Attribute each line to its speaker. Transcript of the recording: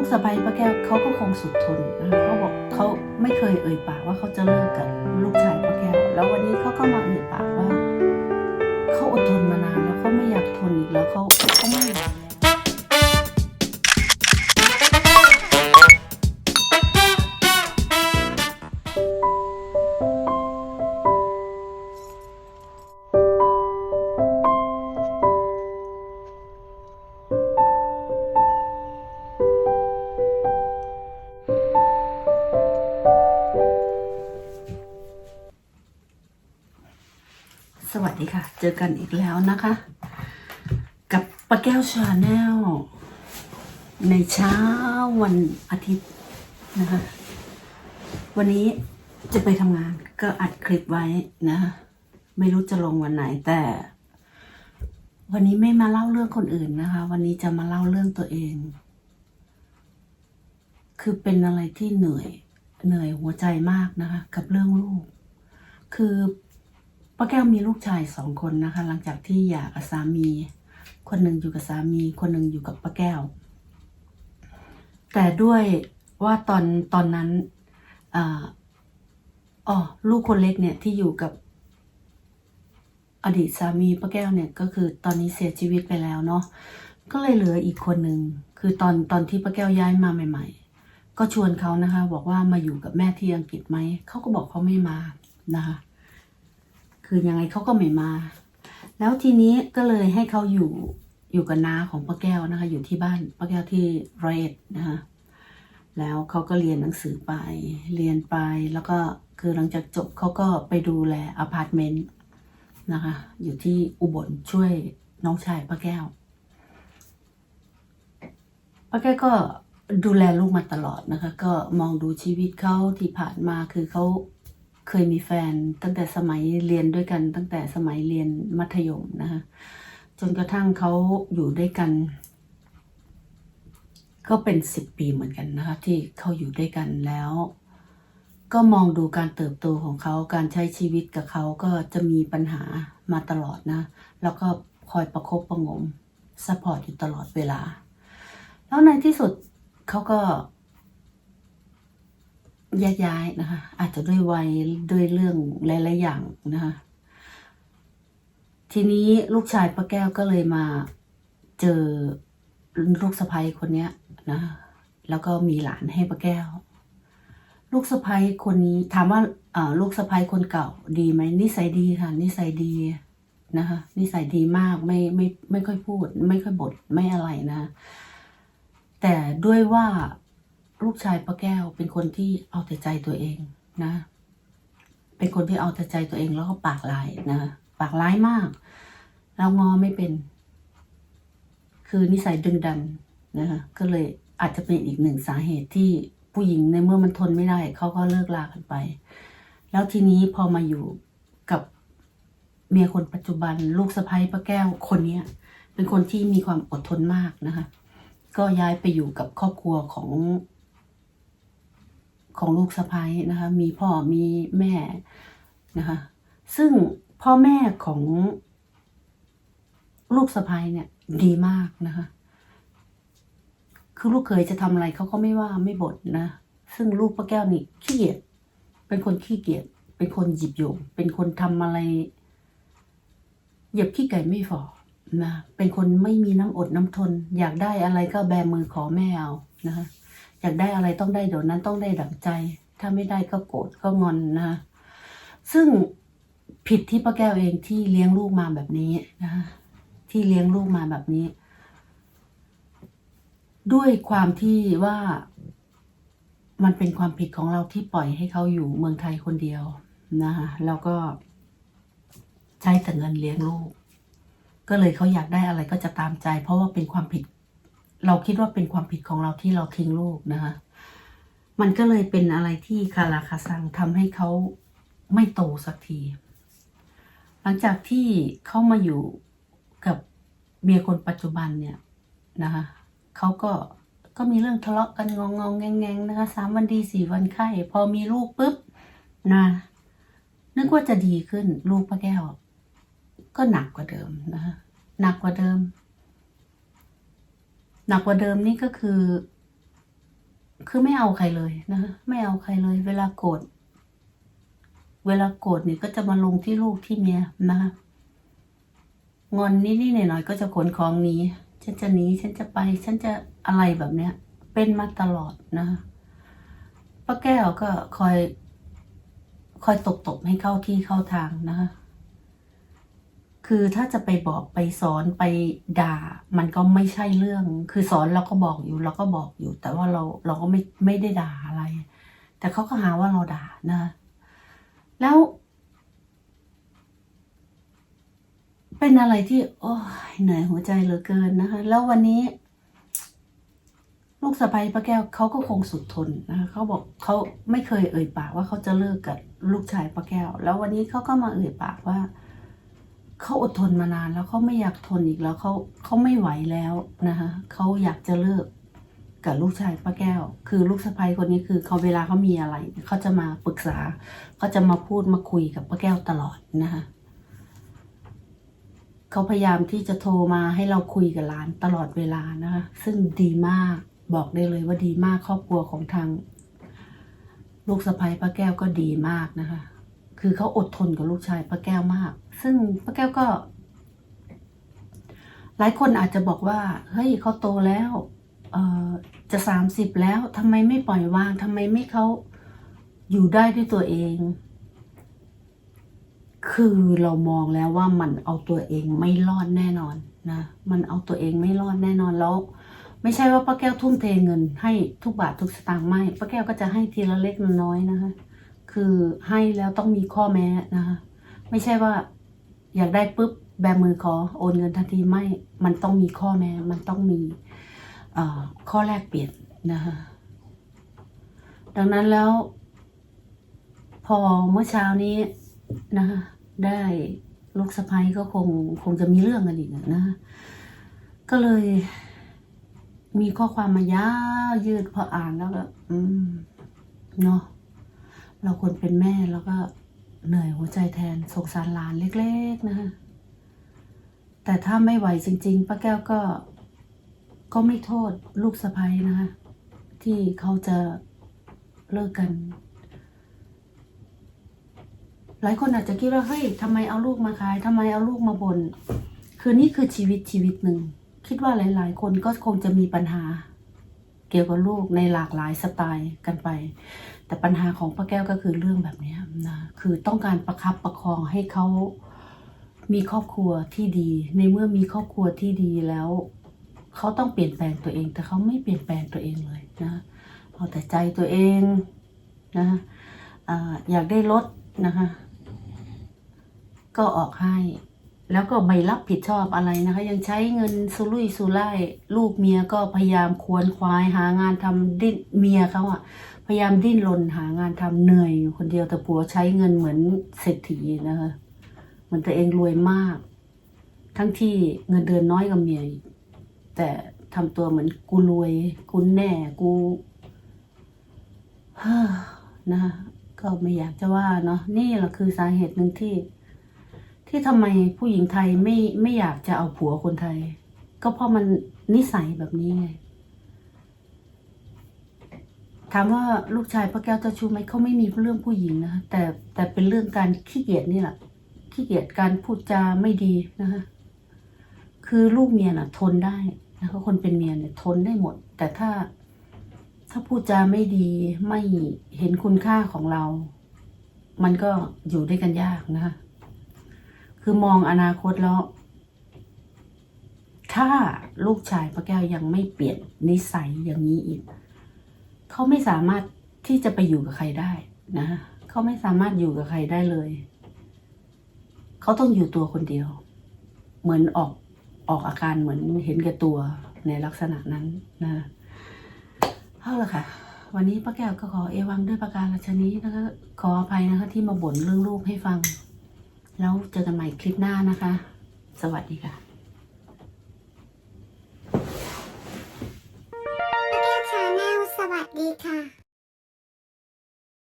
Speaker 1: ลูกสะใภ้ป้าแก้วเขาก็คงสุดทนนะเขาบอกเขาไม่เคยเอ่ยปากว่าเขาจะเลิกกับลูกชายป้าแก้ว แล้ววันนี้เขาก็มาเอ่ยปากว่าเขาอดทนมานานแล้วเขาไม่อยากทนอีกแล้วเขาเขาไม่อยาก สวัสดีค่ะ เจอกันอีกแล้วนะคะ กับป้าแก้วชาแนลในเช้าวันอาทิตย์นะคะ วันนี้จะไปทำงานก็อัดคลิปไว้นะ ไม่รู้จะลงวันไหนแต่ วันนี้ไม่มาเล่าเรื่องคนอื่นนะคะ วันนี้จะมาเล่าเรื่องตัวเอง คือเป็นอะไรที่เหนื่อยเหนื่อยหัวใจมากนะคะ กับเรื่องลูก คือ ป้าแก้วมีลูกชายสองคนนะคะ หลังจากที่หย่ากับสามี คนหนึ่งอยู่กับสามี คนหนึ่งอยู่กับป้าแก้ว แต่ด้วยว่าตอนตอนนั้นอ๋อลูกคนเล็กเนี่ยที่อยู่กับอดีตสามีป้าแก้วเนี่ยก็คือตอนนี้เสียชีวิตไปแล้วเนาะก็เลยเหลืออีกคนหนึ่งคือตอนตอนที่ป้าแก้วย้ายมาใหม่ ๆ ก็ชวนเขานะคะ บอกว่ามาอยู่กับแม่ที่อังกฤษไหมเขาก็บอกเขาไม่มานะคะ คือยังไงเขาก็ไม่มา แล้วทีนี้ก็เลยให้เขาอยู่อยู่กับน้าของป้าแก้วนะคะ อยู่ที่บ้านป้าแก้วที่ร้อยเรดนะคะแล้วเขาก็เรียนหนังสือไป เรียนไปแล้วก็คือหลังจากจบเขาก็ไปดูแลอพาร์ตเมนต์นะคะ อยู่ที่อุบลช่วยน้องชายป้าแก้วป้าแก้วก็ดูแลลูกมาตลอดนะคะ ก็มองดูชีวิตเขาที่ผ่านมาคือเขา เคยมีแฟนตั้งแต่สมัยเรียนด้วยกัน ตั้งแต่สมัยเรียนมัธยมนะคะจนกระทั่งเขาอยู่ด้วยกัน ก็เป็นสิบปีเหมือนกันนะคะ ที่เขาอยู่ด้วยกันแล้ว ก็มองดูการเติบโตของเขาการใช้ชีวิตกับเขาก็จะมีปัญหามาตลอดนะ แล้วก็คอยประคบประงมซัพพอร์ตอยู่ตลอดเวลา แล้วในที่สุดเขาก็ แยกย้ายนะคะ อาจจะด้วยวัยด้วยเรื่องหลายๆอย่างนะคะ ทีนี้ลูกชายป้าแก้วก็เลยมาเจอลูกสะใภ้คนเนี้ยนะแล้วก็มีหลานให้ป้าแก้ว ลูกสะใภ้คนนี้ถามว่าลูกสะใภ้คนเก่าดีไหมนิสัยดีค่ะนิสัยดีนะคะนิสัยดีมากไม่ไม่ไม่ค่อยพูด ไม่ค่อยบ่นไม่อะไรนะ แต่ด้วยว่า ลูกชายป้าแก้วเป็นคนที่เอาแต่ใจตัวเองนะ เป็นคนที่เอาแต่ใจตัวเองแล้วก็ปากลายนะ ปากร้ายมากแล้วงอไม่เป็น คือนิสัยดึงดันนะคะก็เลยอาจจะเป็นอีกหนึ่งสาเหตุที่ผู้หญิงในเมื่อมันทนไม่ได้ เขาก็เลิกลากันไป แล้วทีนี้พอมาอยู่กับเมียคนปัจจุบัน ลูกสะใภ้ป้าแก้วคนเนี้ย เป็นคนที่มีความอดทนมากนะคะ ก็ย้ายไปอยู่กับครอบครัวของ ของลูกสะใภ้นะคะ มีพ่อมีแม่นะคะ ซึ่งพ่อแม่ของลูกสะใภ้เนี่ยดีมากนะคะ คือลูกเคยจะทำอะไรเขาก็ไม่ว่าไม่บ่นนะ ซึ่งลูกป้าแก้วนี่ขี้เกียจ เป็นคนขี้เกียจ เป็นคนหยิบโยง เป็นคนทำอะไรเหยียบขี้ไก่ไม่ฝ่อนะ เป็นคนไม่มีน้ำอดน้ำทน อยากได้อะไรก็แบมือขอแม่เอานะคะ อยากได้อะไรต้องได้เดี๋ยวนั้นต้องได้ดั่งใจ ถ้าไม่ได้ก็โกรธก็งอนนะซึ่งผิดที่ป้าแก้วเองที่เลี้ยงลูกมาแบบนี้นะที่เลี้ยงลูกมาแบบนี้ ด้วยความที่ว่ามันเป็นความผิดของเราที่ปล่อยให้เขาอยู่เมืองไทยคนเดียวนะคะแล้วก็ใช้แต่เงินเลี้ยงลูก ก็เลยเขาอยากได้อะไรก็จะตามใจ เพราะว่าเป็นความผิด เราคิดว่าเป็นความผิดของเราที่เราทิ้งลูกนะคะ มันก็เลยเป็นอะไรที่คาราคาซังทำให้เขาไม่โตสักที หลังจากที่เขามาอยู่กับเมียคนปัจจุบันเนี่ยนะคะเขาก็ก็มีเรื่องทะเลาะกันงองงองแงงแงงนะคะสามวันดีสี่วันไข้พอมีลูกปุ๊บนะนึกว่าจะดีขึ้นลูกป้าแก้ว ก็หนักกว่าเดิมนะคะหนักกว่าเดิม หนักกว่าเดิมนี่ก็คือ คือไม่เอาใครเลยนะคะไม่เอาใครเลย เวลาโกรธเวลาโกรธเนี่ยก็จะมาลงที่ลูกที่เมียนะคะงอนนิดๆหน่อยๆก็จะขนของหนีฉันจะหนีฉันจะไปฉันจะอะไรแบบเนี้ย เป็นมาตลอดนะคะป้าแก้วก็คอย คอยตบตบๆให้เข้าที่เข้าทางนะคะ คือถ้าจะไปบอกไปสอนไปด่า มันก็ไม่ใช่เรื่อง คือสอนเราก็บอกอยู่เราก็บอกอยู่ แต่ว่าเราเราก็ไม่ไม่ได้ด่าอะไร แต่เขาก็หาว่าเราด่านะ แล้ว เป็นอะไรที่ โอ้ยเหนื่อยหัวใจเหลือเกินนะคะ แล้ววันนี้ ลูกสะใภ้ป้าแก้วเขาก็คงสุดทนนะคะเขาบอกเขาไม่เคยเอ่ยปากว่าเขาจะเลิกกับลูกชายป้าแก้ว แล้ววันนี้เขาก็มาเอ่ยปากว่า เขาอดทนมานานแล้วเขาไม่อยากทนอีกแล้วเขาเขาไม่ไหวแล้วนะคะเขาอยากจะเลิกกับลูกชายป้าแก้ว คือลูกสะใภ้คนนี้คือเขาเวลาเขามีอะไรเขาจะมาปรึกษาเขาจะมาพูดมาคุยกับป้าแก้วตลอดนะคะเขาพยายามที่จะโทรมาให้เราคุยกับหลานตลอดเวลานะคะซึ่งดีมากบอกได้เลยว่าดีมากครอบครัวของทาง ลูกสะใภ้ป้าแก้วก็ดีมากนะคะ คือเขาอดทนกับลูกชายป้าแก้วมาก ซึ่งป้าแก้วก็ หลายคนอาจจะบอกว่า เฮ้ยเขาโตแล้วเออจะสามสิบแล้วทำไมไม่ปล่อยวางทำไมไม่เขาอยู่ได้ด้วยตัวเอง คือเรามองแล้วว่ามันเอาตัวเองไม่รอดแน่นอนนะ มันเอาตัวเองไม่รอดแน่นอนแล้ว ไม่ใช่ว่าป้าแก้วทุ่มเทเงิน ให้ทุกบาททุกสตางค์ไม่ป้าแก้วก็จะให้ทีละเล็กน้อยนะคะ คือให้แล้วต้องมีข้อแม้นะคะ ไม่ใช่ว่า อยากได้ปุ๊บแบมือขอโอนเงินทันทีไม่ มันต้องมีข้อแม้ มันต้องมีข้อแลกเปลี่ยนนะคะดังนั้นแล้ว พอเมื่อเช้านี้นะคะได้ลูกสะพ้ยก็คงคงจะมีเรื่องกันอีกนะคะก็เลยมีข้อความมายาวยืดพออ่านแล้วก็ อืมเนาะเราคนเป็นแม่แล้วก็ เหนื่อยหัวใจแทนสงสารหลานเล็ก ๆ นะคะแต่ถ้าไม่ไหวจริง ๆป้าแก้วก็ ก็ไม่โทษลูกสะใภ้นะคะที่เขาจะเลิกกัน หลายคนอาจจะคิดว่าเฮ้ยทำไมเอาลูกมาขายทำไมเอาลูกมาบน่นคือนี่คือชีวิตชีวิตหนึ่ง คิดว่าหลาย ๆ คนก็คงจะมีปัญหา เกี่ยวกับลูกในหลากหลายสไตล์กันไป แต่ปัญหาของป้าแก้วก็คือเรื่องแบบนี้นะคือต้องการประคับประคองให้เขามีครอบครัวที่ดี ในเมื่อมีครอบครัวที่ดีแล้วเขาต้องเปลี่ยนแปลงตัวเอง แต่เขาไม่เปลี่ยนแปลงตัวเองเลยนะเอาแต่ใจตัวเองนะออยากได้รถนะคะก็ออกให้ แล้วก็ไม่รับผิดชอบอะไรนะคะ ยังใช้เงินสุรุ่ยสุร่ายลูกเมียก็พยายามควนควายหางานทำดิ้นเมียเขาอะพยายามดิ้นรนหางานทำเหนื่อยอยู่คนเดียวแต่ผัวใช้เงินเหมือนเศรษฐีนะคะเหมือนตัวเองรวยมาก ทั้งที่เงินเดือนน้อยกว่าเมียแต่ทำตัวเหมือนกูรวยกูแน่กูนะคะก็ไม่อยากจะว่าเนาะนี่แหละคือสาเหตุหนึ่งที่ ที่ทำไมผู้หญิงไทยไม่ไม่อยากจะเอาผัวคนไทย ก็เพราะมันนิสัยแบบนี้ไงถามว่าลูกชายพระแก้วเจ้าชู้ไหมเขาไม่มีเรื่องผู้หญิงนะคะแต่แต่เป็นเรื่องการขี้เกียจนี่แหละขี้เกียจการพูดจาไม่ดีนะคะคือลูกเมียน่ะ ทนได้นะคะคนเป็นเมียเนี่ยทนได้หมด แต่ถ้าถ้าพูดจาไม่ดีไม่เห็นคุณค่าของเรา มันก็อยู่ด้วยกันยากนะคะ คือมองอนาคตแล้ว ถ้าลูกชายพระแก้วยังไม่เปลี่ยนนิสัยอย่างนี้อีก เขาไม่สามารถที่จะไปอยู่กับใครได้นะเขาไม่สามารถอยู่กับใครได้เลย เขาต้องอยู่ตัวคนเดียว เหมือนออกออกอาการเหมือนเห็นแก่ตัวในลักษณะนั้นนะเอาละค่ะ วันนี้ป้าแก้วก็ขอเอวังด้วยประการราชนี้นะคะขออภัยนะคะที่มาบ่นเรื่องลูกให้ฟัง แล้วเจอกันใหม่คลิปหน้านะคะ สวัสดีค่ะ
Speaker 2: แก้วชาแนลสวัสดีค่ะ